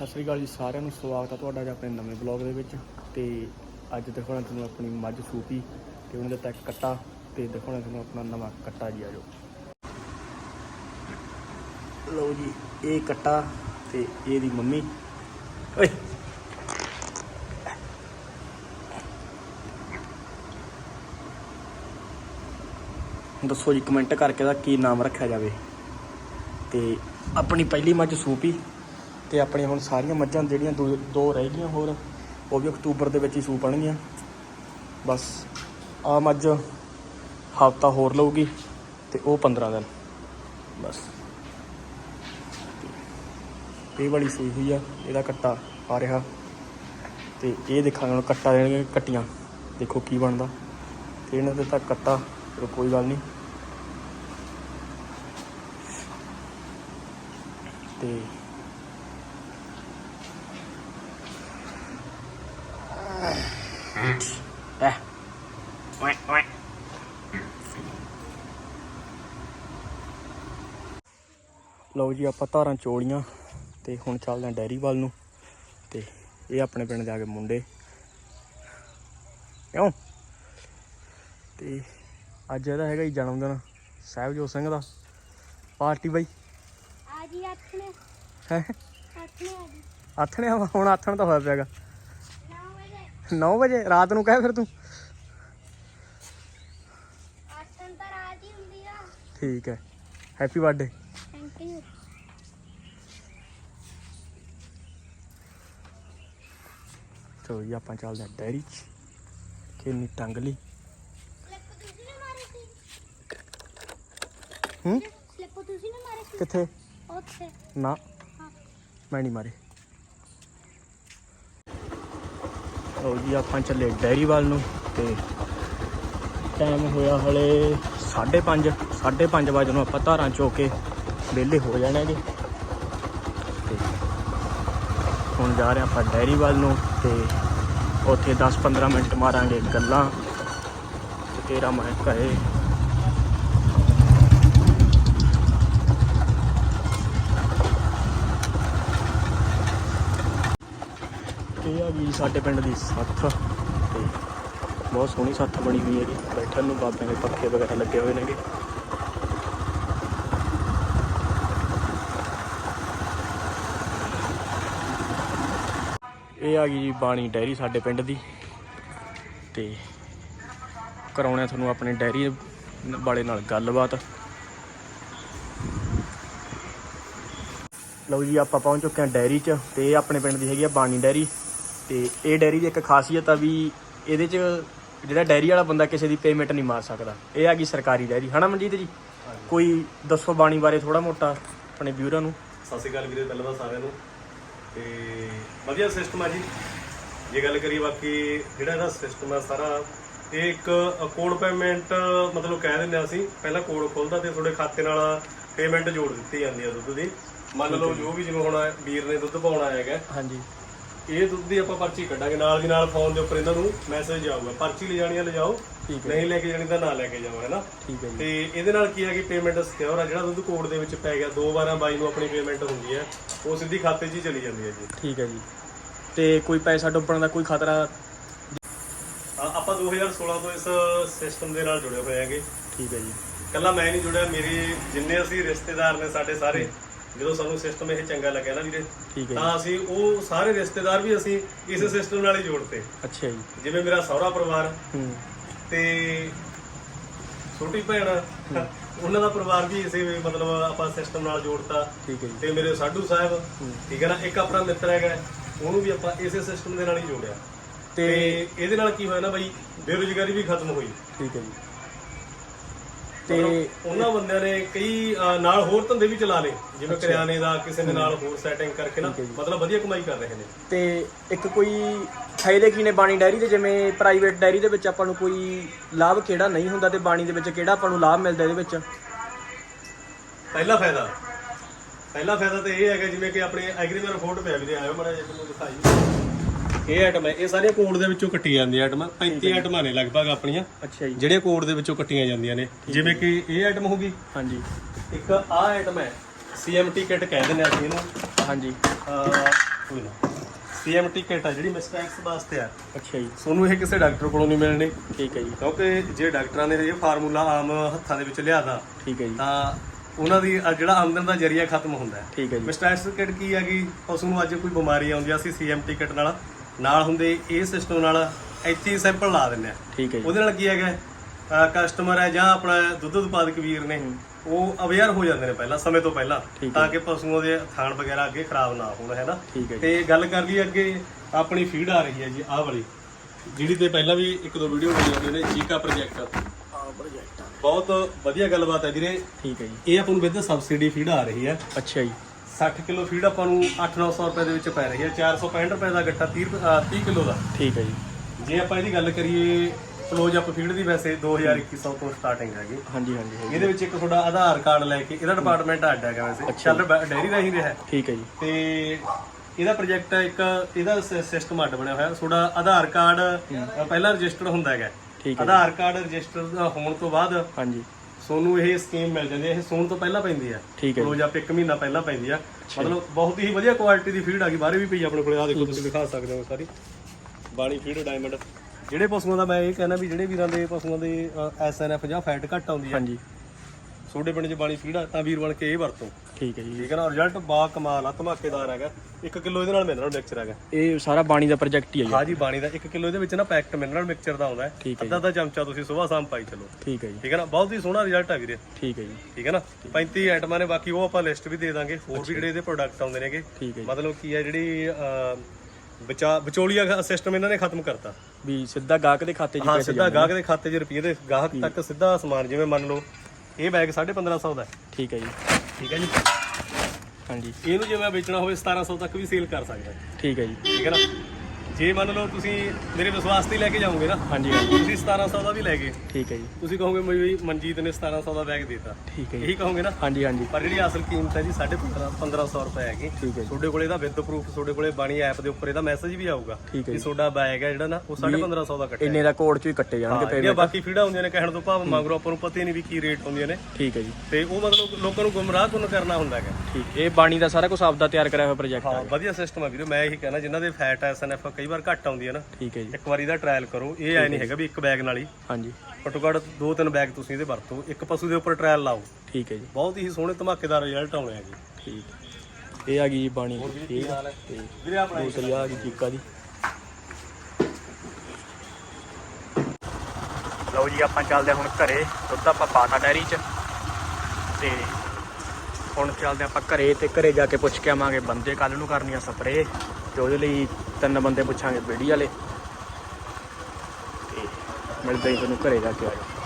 ਸਤਿ ਸ੍ਰੀ ਅਕਾਲ ਜੀ ਸਾਰਿਆਂ ਨੂੰ, ਸਵਾਗਤ ਹੈ ਤੁਹਾਡਾ ਜੀ ਆਪਣੇ ਨਵੇਂ ਬਲੌਗ ਦੇ ਵਿੱਚ। ਤੇ ਅੱਜ ਦਿਖਾਉਣਾ ਤੁਹਾਨੂੰ ਆਪਣੀ ਮੱਝ ਸੂਪੀ ਤੇ ਉਹਨਾਂ ਦਾ ਤੱਕ ਕੱਟਾ ਤੇ ਦਿਖਾਉਣਾ ਤੁਹਾਨੂੰ ਆਪਣਾ ਨਵਾਂ ਕੱਟਾ ਜੀ ਆਜੋ ਲਓ ਜੀ, ਇਹ ਕੱਟਾ ਤੇ ਇਹਦੀ ਮੰਮੀ। ਓਏ! ਦੱਸੋ ਜੀ ਕਮੈਂਟ ਕਰਕੇ ਦਾ ਕੀ ਨਾਮ ਰੱਖਿਆ ਜਾਵੇ? ਤੇ ਆਪਣੀ ਪਹਿਲੀ ਮੱਝ ਸੂਪੀ ਤੇ ਆਪਣੀਆਂ ਹੁਣ ਸਾਰੀਆਂ ਮੱਝਾਂ ਜਿਹੜੀਆਂ ਦੋ ਦੋ ਰਹਿ ਗਈਆਂ ਹੋਰ, ਉਹ ਵੀ ਅਕਤੂਬਰ ਦੇ ਵਿੱਚ ਹੀ ਸੂਪਣਗੀਆਂ ਬਸ ਆ ਮੱਝ ਹਫਤਾ ਹੋਰ ਲਊਗੀ ਤੇ ਉਹ 15 ਦਿਨ। ਬਸ। ਇਹ ਵਾਲੀ ਸੂਈ ਹੋਈ ਆ, ਇਹਦਾ ਕੱਟਾ ਆ ਰਿਹਾ। ਤੇ ਇਹ ਦੇਖਾਂਗੇ ਹੁਣ ਕੱਟਾ ਦੇਣਗੇ ਕੱਟੀਆਂ, ਦੇਖੋ ਕੀ ਬਣਦਾ। ਤੇ ਇਹਨਾਂ ਦੇ ਤਾਂ ਕੱਟਾ, ਚਲੋ ਕੋਈ ਗੱਲ ਨਹੀਂ। ਤੇ ਲਓ ਜੀ ਆਪਾਂ ਧਾਰਾਂ ਚੋਲੀਆਂ ਤੇ ਹੁਣ ਚੱਲਦੇ ਆਂ ਡੈਰੀ ਵੱਲ ਨੂੰ ਤੇ ਇਹ ਆਪਣੇ ਪਿੰਡ ਜਾ ਕੇ ਮੁੰਡੇ। ਕਿਉਂ? ਤੇ ਅੱਜ ਇਹਦਾ ਹੈਗਾ ਜੀ ਜਨਮ ਦਿਨ ਸਾਹਿਬਜੋਤ ਸਿੰਘ ਦਾ। ਪਾਰਟੀ ਬਾਈ। ਆਜੀ ਆਥਣੇ। ਹੈ? ਆਥਣੇ ਆਜੀ ਆਥਣੇ ਆ, ਹੁਣ ਆਥਣ ਤਾਂ ਹੋਇਆ ਪਿਆਗਾ। 9 ਵਜੇ 9 ਵਜੇ ਰਾਤ ਨੂੰ ਕਹਿ ਫਿਰ ਤੂੰ। ਆਥਣ ਤਾਂ ਰਾਤ ਹੀ ਹੁੰਦੀ ਆ। ਠੀਕ ਹੈ। ਹੈਪੀ ਬਰਥਡੇ ਥੈਂਕ ਯੂ ਚਲੋ ਜੀ ਆਪਾਂ ਚੱਲਦੇ ਆਂ ਡੈਰੀ 'ਚ। ਕਿੰਨੀ ਟੰਗ ਲਈ। ਸਲਿੱਪ ਤੁਸੀਂ ਨੇ ਮਾਰੀ ਸੀ। ਹੂੰ? ਸਲਿੱਪ ਤੁਸੀਂ ਨੇ ਮਾਰੀ ਸੀ। ਕਿੱਥੇ? ਉੱਥੇ। ਨਾ। ਹਾਂ। ਮੈਂ ਨਹੀਂ ਮਾਰੇ। ਲਓ ਜੀ, ਆਪਾਂ ਚੱਲੇ ਡੈਰੀ ਵੱਲ ਨੂੰ ਤੇ ਟਾਈਮ ਹੋਇਆ ਹਲੇ 5:30 5:30 ਵਜੇ ਨੂੰ ਆਪਾਂ ਧਾਰਾਂ ਚੋ ਕੇ ਵਿਹਲੇ ਹੋ ਜਾਣਾਂਗੇ ਤੇ ਹੁਣ ਜਾ ਰਹੇ ਆਪਾਂ ਡੈਰੀ ਵੱਲ ਨੂੰ ਤੇ ਉੱਥੇ 10-15 ਮਿੰਟ ਮਾਰਾਂਗੇ ਗੱਲਾਂ। ਤੇ ਤੇਰਾ ਮੈਂ ਘਰੇ ਇਹ ਆ ਗਈ ਸਾਡੇ ਪਿੰਡ ਦੀ ਸੱਥ ਤੇ ਬਹੁਤ ਸੋਹਣੀ ਸੱਥ ਬਣੀ ਹੋਈ ਹੈ ਜੀ। ਬੈਠਣ ਨੂੰ ਬਾਬਿਆਂ ਦੇ ਪੱਖੇ ਵਗੈਰਾ ਲੱਗੇ ਹੋਏ ਨੇਗੇ। ਇਹ ਆ ਗਈ ਜੀ ਬਾਣੀ ਡੈਰੀ ਸਾਡੇ ਪਿੰਡ ਦੀ। ਤੇ ਕਰਾਉਣਾ ਤੁਹਾਨੂੰ ਆਪਣੇ ਡੈਰੀ ਵਾਲੇ ਨਾਲ ਗੱਲਬਾਤ। ਲਓ ਜੀ, ਆਪਾਂ ਪਹੁੰਚ ਚੁੱਕੇ ਹਾਂ ਡੈਰੀ 'ਚ ਤੇ ਇਹ ਆਪਣੇ ਪਿੰਡ ਦੀ ਹੈਗੀ ਆ ਬਾਣੀ ਡੈਰੀ। ਤੇ ਇਹ ਡੈਰੀ ਦੀ ਇੱਕ ਖਾਸੀਅਤ ਆ ਵੀ ਇਹਦੇ 'ਚ ਜਿਹੜਾ ਡੈਰੀ ਵਾਲਾ ਬੰਦਾ ਕਿਸੇ ਦੀ ਪੇਮੈਂਟ ਨਹੀਂ ਮਾਰ ਸਕਦਾ। ਇਹ ਆ ਗਈ ਸਰਕਾਰੀ ਡੈਰੀ। ਹਨਾ ਮਨਜੀਤ ਜੀ? ਕੋਈ ਦੱਸੋ ਬਾਣੀ ਬਾਰੇ ਥੋੜਾ ਮੋਟਾ ਆਪਣੇ ਵਿਊਰਾਂ ਨੂੰ। ਸਤਿ ਸ਼੍ਰੀ ਅਕਾਲ ਵੀਰੇ ਪਹਿਲਾਂ ਤਾਂ ਸਾਰਿਆਂ ਨੂੰ। ਤੇ ਵਧੀਆ ਸਿਸਟਮ ਆ ਜੀ। ਜੇ ਗੱਲ ਕਰੀਏ ਬਾਕੀ ਜਿਹੜਾ ਇਹਦਾ ਸਿਸਟਮ ਆ ਸਾਰਾ ਇਹ ਇੱਕ ਕੋਡ ਪੇਮੈਂਟ ਮਤਲਬ ਕਹਿ ਦਿੰਦੇ ਆ ਅਸੀਂ ਪਹਿਲਾਂ ਕੋਡ ਖੁੱਲਦਾ ਤੇ ਤੁਹਾਡੇ ਖਾਤੇ ਨਾਲ ਪੇਮੈਂਟ ਜੋੜ ਦਿੱਤੀ ਜਾਂਦੀ ਆ ਦੁੱਧ ਦੀ। ਮੰਨ ਲਓ ਜੋ ਵੀ ਜਿਵੇਂ ਹੁਣ ਵੀਰ ਨੇ ਦੁੱਧ ਪਾਉਣਾ ਹੈਗਾ। ਹਾਂਜੀ। ਇਹ ਦੁੱਧ ਦੀ ਆਪਾਂ ਪਰਚੀ ਕੱਢਾਂਗੇ ਨਾਲ ਦੀ ਨਾਲ ਫੋਨ ਦੇ ਉੱਪਰ ਇਹਨਾਂ ਨੂੰ ਮੈਸੇਜ ਜਾਊਗਾ ਪਰਚੀ ਲੈ ਜਾਣੀ ਆ ਲੈ ਜਾਓ। ਨਹੀਂ ਲੈ ਕੇ ਜਾਣੀ ਤਾਂ ਨਾ ਲੈ ਕੇ ਜਾਓ ਹੈਨਾ? ਠੀਕ ਹੈ ਜੀ। ਤੇ ਇਹਦੇ ਨਾਲ ਕੀ ਹੈ ਕਿ ਪੇਮੈਂਟ ਸਿਕਿਉਰ ਆ ਜਿਹੜਾ ਦੁੱਧ ਕੋਡ ਦੇ ਵਿੱਚ ਪੈ ਗਿਆ ਦੋ ਵਾਰਾਂ ਬਾਈ ਨੂੰ ਆਪਣੀ ਪੇਮੈਂਟ ਹੁੰਦੀ ਹੈ ਉਹ ਸਿੱਧੀ ਖਾਤੇ 'ਚ ਹੀ ਚਲੀ ਜਾਂਦੀ ਹੈ ਜੀ। ਠੀਕ ਹੈ ਜੀ। ਤੇ ਕੋਈ ਪੈਸਾ ਡੁੱਬਣ ਦਾ ਕੋਈ ਖਤਰਾ? ਆ- ਆਪਾਂ 2016 ਤੋਂ ਇਸ ਸਿਸਟਮ ਦੇ ਨਾਲ ਜੁੜੇ ਹੋਏ ਹੈਗੇ। ਠੀਕ ਹੈ ਜੀ। ਕੱਲਾ ਮੈਂ ਨਹੀਂ ਜੁੜਿਆ ਮੇਰੇ ਜਿੰਨੇ ਅਸੀਂ ਰਿਸ਼ਤੇਦਾਰ ਨੇ ਸਾਡੇ ਸਾਰੇ ਜਦੋਂ ਸਾਨੂੰ ਸਿਸਟਮ ਇਹ ਚੰਗਾ ਲੱਗਿਆ ਨਾ ਵੀਰੇ ਠੀਕ ਹੈ ਜੀ। ਤਾਂ ਅਸੀਂ ਉਹ ਸਾਰੇ ਰਿਸ਼ਤੇਦਾਰ ਵੀ ਅਸੀਂ ਇਸ ਸਿਸਟਮ ਨਾਲ ਹੀ ਜੋੜਤੇ। ਅੱਛਾ ਜੀ। ਜਿਵੇਂ ਮੇਰਾ ਸਹੁਰਾ ਪਰਿਵਾਰ ਹੂੰ। ਤੇ ਛੋਟੀ ਭੈਣ ਉਹਨਾਂ ਦਾ ਪਰਿਵਾਰ ਵੀ ਇਸੇ ਮਤਲਬ ਆਪਾਂ ਸਿਸਟਮ ਨਾਲ ਜੋੜਤਾ। ਠੀਕ ਹੈ ਜੀ। ਤੇ ਮੇਰੇ ਸਾਧੂ ਸਾਹਿਬ ਠੀਕ ਹੈ ਨਾ ਇੱਕ ਆਪਣਾ ਮਿੱਤਰ ਹੈਗਾ ਉਹਨੂੰ ਵੀ ਆਪਾਂ ਇਸੇ ਸਿਸਟਮ ਦੇ ਨਾਲ ਹੀ ਜੋੜਿਆ। ਤੇ ਇਹਦੇ ਨਾਲ ਕੀ ਹੋਇਆ ਨਾ ਬਾਈ ਬੇਰੁਜ਼ਗਾਰੀ ਵੀ ਖਤਮ ਹੋਈ। ਠੀਕ ਹੈ ਜੀ। ਤੇ ਉਹਨਾਂ ਬੰਦਿਆਂ ਨੇ ਕਈ ਨਾਲ ਹੋਰ ਧੰਦੇ ਵੀ ਚਲਾ ਲਏ। ਜਿਵੇਂ ਕਰਿਆਨੇ ਦਾ ਕਿਸੇ ਦੇ ਨਾਲ ਹੋਰ ਸੈਟਿੰਗ ਕਰਕੇ ਨਾ। ਮਤਲਬ ਵਧੀਆ ਕਮਾਈ ਕਰ ਰਹੇ ਨੇ। ਤੇ ਇੱਕ ਕੋਈ ਫਾਇਦੇ ਕੀ ਨੇ ਬਾਣੀ ਡੈਰੀ ਦੇ ਜਿਵੇਂ ਪ੍ਰਾਈਵੇਟ ਡੈਰੀ ਦੇ ਵਿੱਚ ਆਪਾਂ ਨੂੰ ਕੋਈ ਲਾਭ ਕਿਹੜਾ ਨਹੀਂ ਹੁੰਦਾ ਤੇ ਬਾਣੀ ਦੇ ਵਿੱਚ ਕਿਹੜਾ ਆਪਾਂ ਨੂੰ ਲਾਭ ਮਿਲਦਾ ਇਹਦੇ ਵਿੱਚ? ਪਹਿਲਾ ਫਾਇਦਾ। ਪਹਿਲਾ ਫਾਇਦਾ ਤਾਂ ਇਹ ਹੈਗਾ ਜਿਵੇਂ ਕਿ ਆਪਣੇ ਐਗਰੀਮੈਂਟ ਫੋਟ ਪਿਆ ਵੀ ਦੇ ਆਇਓ ਮੜਾ ਜੇ ਤੁਹਾਨੂੰ ਦਿਖਾਈ। ਇਹ ਆਈਟਮ ਹੈ ਇਹ ਸਾਰੀਆਂ ਕੋਡ ਦੇ ਵਿੱਚੋਂ ਕੱਟੀਆਂ ਜਾਂਦੀਆਂ ਆਈਟਮਾਂ 35 ਆਈਟਮਾਂ ਨੇ ਲਗਭਗ ਆਪਣੀਆਂ। ਅੱਛਾ ਜੀ। ਜਿਹੜੀਆਂ ਕੋਡ ਦੇ ਵਿੱਚੋਂ ਕੱਟੀਆਂ ਜਾਂਦੀਆਂ ਨੇ। ਜਿਵੇਂ ਕਿ ਇਹ ਆਈਟਮ ਹੋ ਗਈ। ਹਾਂਜੀ। ਇੱਕ ਆਹ ਆਈਟਮ ਹੈ CMT ਕਿਟ ਕਹਿ ਦਿੰਦੇ ਆ ਅਸੀਂ ਇਹਨੂੰ। ਹਾਂਜੀ। ਕੋਈ ਨਾ। ਸੀਐਮਟੀ ਕਿਟ ਆ ਜਿਹੜੀ ਮਿਸਟੈਕਸ ਵਾਸਤੇ ਆ। ਅੱਛਾ ਜੀ। ਤੁਹਾਨੂੰ ਇਹ ਕਿਸੇ ਡਾਕਟਰ ਕੋਲੋਂ ਨਹੀਂ ਮਿਲਣੀ। ਠੀਕ ਹੈ ਜੀ। ਕਿਉਂਕਿ ਜੇ ਡਾਕਟਰਾਂ ਨੇ ਇਹ ਫਾਰਮੂਲਾ ਆਮ ਹੱਥਾਂ ਦੇ ਵਿੱਚ ਲਿਆਦਾ ਠੀਕ ਹੈ ਜੀ। ਤਾਂ ਉਹਨਾਂ ਦੀ ਜਿਹੜਾ ਆਮਦਨ ਦਾ ਜਰੀਆ ਖਤਮ ਹੁੰਦਾ ਹੈ। ਠੀਕ ਹੈ ਜੀ। ਮਿਸਟੈਕਸ ਕਿਟ ਕੀ ਹੈਗੀ? ਪਸ਼ੂ ਨੂੰ ਅੱਜ ਕੋਈ ਬਿਮਾਰੀ ਆਉਂਦੀ ਆ ਅਸੀਂ ਸੀਐਮਟੀ ਕਿਟ ਨਾਲ। ਨਾਲ ਹੁੰਦੇ ਇਹ ਸਿਸਟਮ ਨਾਲ ਇੱਥੇ ਸੈਂਪਲ ਲਾ ਦਿੰਦੇ ਆ। ਠੀਕ ਹੈ ਜੀ। ਉਹਦੇ ਨਾਲ ਕੀ ਹੈਗਾ? ਕਸਟਮਰ ਹੈ ਜਾਂ ਆਪਣਾ ਦੁੱਧ ਉਤਪਾਦਕ ਵੀਰ ਨੇ ਉਹ ਅਵੇਅਰ ਹੋ ਜਾਂਦੇ ਨੇ ਪਹਿਲਾਂ ਸਮੇਂ ਤੋਂ ਪਹਿਲਾਂ ਠੀਕ ਤਾਂ ਕਿ ਪਸ਼ੂਆਂ ਦੇ ਥਾਣ ਵਗੈਰਾ ਅੱਗੇ ਖਰਾਬ ਨਾ ਹੋਣ ਹੈ ਨਾ? ਠੀਕ ਹੈ ਜੀ। ਤੇ ਗੱਲ ਕਰ ਲਈ ਅੱਗੇ ਆਪਣੀ ਫੀਡ ਆ ਰਹੀ ਹੈ ਜੀ ਆਹ ਵਾਲੀ। ਜਿਹੜੀ ਤੇ ਪਹਿਲਾਂ ਵੀ ਇੱਕ ਦੋ ਵੀਡੀਓ ਬਣੀ ਹੁੰਦੀ ਨੇ ਚੀਕਾ ਪ੍ਰੋਜੈਕਟ ਆ। ਪ੍ਰੋਜੈਕਟ ਬਹੁਤ ਵਧੀਆ ਗੱਲਬਾਤ ਹੈ ਵੀਰੇ। ਠੀਕ ਹੈ ਜੀ। ਇਹ ਆਪਾਂ ਨੂੰ ਵਿਦ ਸਬਸਿਡੀ ਫੀਡ ਆ ਰਹੀ ਹੈ। ਅੱਛਾ ਜੀ। 60 ਕਿਲੋ ਫੀਡ ਆਪਾਂ ਨੂੰ 8-900 ਰੁਪਏ ਦੇ ਵਿੱਚ ਪੈ ਰਹੀ ਹੈ। 465 ਰੁਪਏ ਦਾ ਗੱਟਾ 30 ਰੁਪਏ- ਅਹ 30 ਕਿਲੋ ਦਾ। ਠੀਕ ਹੈ ਜੀ। ਜੇ ਆਪਾਂ ਇਹਦੀ ਗੱਲ ਕਰੀਏ ਕਲੋਜ਼ ਅਪ ਫੀਡ ਦੀ ਵੈਸੇ 2021 ਤੋਂ ਸਟਾਰਟਿੰਗ ਹੈਗੀ। ਹਾਂਜੀ ਹਾਂਜੀ ਹੈਗੀ। ਇਹਦੇ ਵਿੱਚ ਇੱਕ ਤੁਹਾਡਾ ਆਧਾਰ ਕਾਰਡ ਲੈ ਕੇ ਇਹਦਾ ਡਿਪਾਰਟਮੈਂਟ ਅੱਡ ਹੈਗਾ ਵੈਸੇ। ਚੱਲ ਡੈਰੀ ਦਾ ਹੀ ਰਿਹਾ ਠੀਕ ਹੈ ਜੀ। ਤੇ ਇਹਦਾ ਪ੍ਰੋਜੈਕਟ ਇੱਕ ਇਹਦਾ ਸਿਸਟਮ ਅੱਡ ਬਣਿਆ ਹੋਇਆ। ਤੁਹਾਡਾ ਆਧਾਰ ਕਾਰਡ ਅ, ਪਹਿਲਾਂ ਰਜਿਸਟਰਡ ਹੁੰਦਾ ਹੈਗਾ। ਠੀਕ ਹੈ ਆਧਾਰ ਕਾਰਡ ਰਜਿਸਟਰ ਹੋਣ ਤੋਂ ਬਾਅਦ ਹਾਂਜੀ। ਤੁਹਾਨੂੰ ਇਹ ਸਕੀਮ ਮਿਲ ਜਾਂਦੀ ਹੈ ਇਹ ਸੂਣ ਤੋਂ ਪਹਿਲਾਂ ਪੈਂਦੀ ਹੈ। ਠੀਕ ਹੈ ਜੀ। ਰੋਜ਼ ਆਪ ਇੱਕ ਮਹੀਨਾ ਪਹਿਲਾਂ ਪੈਂਦੀ ਆ। ਮਤਲਬ ਬਹੁਤ ਹੀ ਵਧੀਆ ਕੁਆਲਿਟੀ ਦੀ ਫੀਡ ਆ ਗਈ ਬਾਹਰੇ ਵੀ ਪਈ ਆਪਣੇ ਕੋਲੇ ਆ ਦੇਖੋ ਤੁਸੀਂ ਦਿਖਾ ਸਕਦੇ ਹੋ ਸਾਰੀ। ਬਾਣੀ ਫੀਡ ਡਾਇਮੰਡ ਜਿਹੜੇ ਪਸ਼ੂਆਂ ਦਾ ਮੈਂ ਇਹ ਕਹਿੰਦਾ ਵੀ ਜਿਹੜੇ ਵੀਰਾਂ ਦੇ ਪਸ਼ੂਆਂ ਦੇ ਐਸਐਨਐਫ ਜਾਂ ਫੈਟ ਘੱਟ ਆਉਂਦੀ ਹੈ ਹਾਂਜੀ। ਛੋਟੇ ਪਿੰਡ 'ਚ ਬਾਣੀ ਫੀਡ ਆ ਤਾਂ ਵੀਰ ਬਣ ਕੇ ਇਹ ਵਰਤੋ। ਠੀਕ ਹੈ ਜੀ। ਠੀਕ ਹੈ ਨਾ ਰਿਜ਼ਲਟ ਬਾ ਕਮਾਲ ਆ ਧਮਾਕੇਦਾਰ ਹੈਗਾ। 1 ਕਿਲੋ ਇਹਦੇ ਨਾਲ ਮਿਨਰਲ ਮਿਕਸਚਰ ਹੈਗਾ। ਇਹ ਸਾਰਾ ਬਾਣੀ ਦਾ ਪ੍ਰੋਜੈਕਟ ਹੀ ਹੈ ਜੀ। ਹਾਂ ਜੀ ਬਾਣੀ ਦਾ। 1 ਕਿਲੋ ਇਹਦੇ ਵਿੱਚ ਨਾ ਪੈਕਟ ਮਿਨਰਲ ਮਿਕਸਚਰ ਦਾ ਆਉਂਦਾ ਹੈ। ਅੱਧਾ ਅੱਧਾ ਚਮਚਾ ਤੁਸੀਂ ਸਵੇਰ ਸ਼ਾਮ ਪਾਈ ਚੱਲੋ। ਠੀਕ ਹੈ ਜੀ। ਠੀਕ ਹੈ ਨਾ ਬਹੁਤ ਹੀ ਸੋਹਣਾ ਰਿਜ਼ਲਟ ਆ ਵੀਰੇ। ਠੀਕ ਹੈ ਜੀ। ਠੀਕ ਹੈ ਨਾ 35 ਆਈਟਮਾਂ ਨੇ ਬਾਕੀ ਉਹ ਆਪਾਂ ਲਿਸਟ ਵੀ ਦੇ ਦਾਂਗੇ। ਹੋਰ ਵੀ ਜਿਹੜੇ ਇਹਦੇ ਪ੍ਰੋਡਕਟ ਆਉਂਦੇ ਨੇਗੇ। ਮਤਲਬ ਕੀ ਹੈ ਜਿਹੜੀ ਵਿਚਾ ਵਿਚੋਲੀਆ ਸਿਸਟਮ ਇਹਨਾਂ ਨੇ ਖਤਮ ਕਰਤਾ। ਵੀ ਸਿੱਧਾ ਗਾਹਕ ਦੇ ਖਾਤੇ 'ਚ ਹਾਂ ਸਿੱਧਾ ਗਾਹਕ ਦੇ ਖਾਤੇ 'ਚ ਰੁਪਏ ਦੇ। ਗਾਹਕ ਤੱਕ ਸਿੱਧਾ ਸਮਾਨ ਜਿਵੇਂ ਮੰਨ ਲਓ ਇਹ ਬੈਗ 1550 ਦਾ ਹੈ। ਠੀਕ ਹੈ ਜੀ। ਠੀਕ ਹੈ ਜੀ? ਹਾਂਜੀ। ਇਹਨੂੰ ਜੇ ਮੈਂ ਵੇਚਣਾ ਹੋਵੇ 1700 ਤੱਕ ਵੀ ਸੇਲ ਕਰ ਸਕਦਾ ਠੀਕ ਹੈ ਜੀ। ਠੀਕ ਹੈ ਨਾ? ਜੇ ਮੰਨ ਲਓ ਤੁਸੀਂ ਮੇਰੇ ਵਿਸ਼ਵਾਸ ਤੇ ਹੀ ਲੈ ਕੇ ਜਾਓਗੇ ਨਾ ਹਾਂਜੀ ਹਾਂਜੀ। ਤੁਸੀਂ 1700 ਦਾ ਵੀ ਲੈ ਗਏ। ਠੀਕ ਹੈ ਜੀ। ਤੁਸੀਂ ਕਹੋਗੇ ਵੀ ਮਨਜੀਤ ਨੇ 1700 ਦਾ ਬੈਗ ਦਿੱਤਾ। ਠੀਕ ਹੈ ਜੀ। ਇਹੀ ਕਹੋਗੇ ਨਾ? ਹਾਂਜੀ ਹਾਂਜੀ। ਪਰ ਜਿਹੜੀ ਅਸਲ ਕੀਮਤ ਹੈ ਜੀ 15.5 1500 ਰੁਪਏ ਹੈਗੀ। ਠੀਕ ਹੈ ਤੁਹਾਡੇ ਕੋਲੇ ਇਹਦਾ ਵਿਦ ਪ੍ਰੂਫ ਤੁਹਾਡੇ ਕੋਲੇ ਬਾਣੀ ਐਪ ਦੇ ਉੱਪਰ ਇਹਦਾ ਮੈਸੇਜ ਵੀ ਆਊਗਾ ਠੀਕ ਹੈ ਕਿ ਜੀ। ਤੁਹਾਡਾ ਬੈਗ ਹੈ ਜਿਹੜਾ ਨਾ ਉਹ 1550 ਦਾ ਕੱਟਿਆ ਇੰਨੇ ਦਾ ਕੋਡ 'ਚ ਹੀ ਕੱਟੇ ਜਾਣਗੇ ਪੇਮੈਂਟ ਬਾਕੀ ਫੀਡਾਂ ਹੁੰਦੀਆਂ ਨੇ ਕਹਿਣ ਤੋਂ ਭਾਵ ਮੰਗਰੋ ਆਪਾਂ ਨੂੰ ਪਤਾ ਹੀ ਨਹੀਂ ਵੀ ਕੀ ਰੇਟ ਹੁੰਦੀਆਂ ਨੇ। ਠੀਕ ਹੈ ਜੀ। ਤੇ ਉਹ ਮਤਲਬ ਲੋਕਾਂ ਨੂੰ ਗੁੰਮਰਾਹ ਕੁਨ ਕਰਨਾ ਹੁੰਦਾ ਹੈਗਾ? ਠੀਕ। ਇਹ ਬਾਣੀ ਦਾ ਸਾਰਾ ਕੁਝ ਆਪਦਾ ਤਿਆਰ ਕਰਿਆ ਹੋਇਆ ਪ੍ਰੋਜੈਕਟ ਹਾਂ ਹੈ ਵਧੀਆ ਸਿਸਟਮ ਹੈ ਵੀਰੇ ਮੈਂ ਇਹੀ ਕਹਿਣਾ ਜਿਨ੍ਹਾਂ ਦੇ ਫੈਟ ਐਸਐਨਐਫ ਕਈ ਵਾਰ ਘੱਟ ਆਉਂਦੀ ਹੈ ਨਾ। ਠੀਕ ਹੈ ਜੀ। ਇੱਕ ਵਾਰੀ ਦਾ ਟਰਾਇਲ ਕਰੋ। ਇਹ ਐ ਨਹੀਂ ਹੈਗਾ ਵੀ ਇੱਕ ਬੈਗ ਨਾਲ ਹੀ। ਹਾਂਜੀ। ਘੱਟੋ ਘੱਟ ਦੋ ਤਿੰਨ ਬੈਗ ਤੁਸੀਂ ਇਹਦੇ ਵਰਤੋ। ਇੱਕ ਪਸ਼ੂ ਦੇ ਉੱਪਰ ਟਰਾਇਲ ਲਾਓ। ਠੀਕ ਹੈ ਜੀ। ਬਹੁਤ ਹੀ ਸੋਹਣੇ ਧਮਾਕੇਦਾਰ ਰਿਜ਼ਲਟ ਆਉਣੇ ਆ ਜੀ। ਠੀਕ ਇਹ ਆ ਗਈ ਜੀ ਬਾਣੀ। ਠੀਕ ਹੈ। ਤੇ ਵੀਰੇ ਆਪਣਾ ਦੂਸਰੀ ਆ ਗਈ ਚੀਕਾ ਦੀ। ਲਓ ਜੀ ਆਪਾਂ ਚੱਲਦੇ ਹਾਂ ਹੁਣ ਘਰੇ। ਦੁੱਧ ਆਪਾਂ ਪਾਤਾ ਡੈਰੀ 'ਚ। ਤੇ ਹੁਣ ਚੱਲਦੇ ਆਪਾਂ ਘਰੇ ਤੇ ਘਰੇ ਜਾ ਕੇ ਪੁੱਛ ਕੇ ਆਵਾਂਗੇ। ਬੰਦੇ ਕੱਲ ਨੂੰ ਕਰਨੀ ਆ ਸਪਰੇਅ ਤੇ ਉਹਦੇ ਲਈ ਤਿੰਨ ਬੰਦੇ ਪੁੱਛਾਂਗੇ ਬੇੜੀ ਵਾਲੇ। ਤੇ ਮਿਲਦੇ ਹੀ ਤੁਹਾਨੂੰ ਘਰੇ ਜਾ ਕੇ। ਆ ਜਾਓ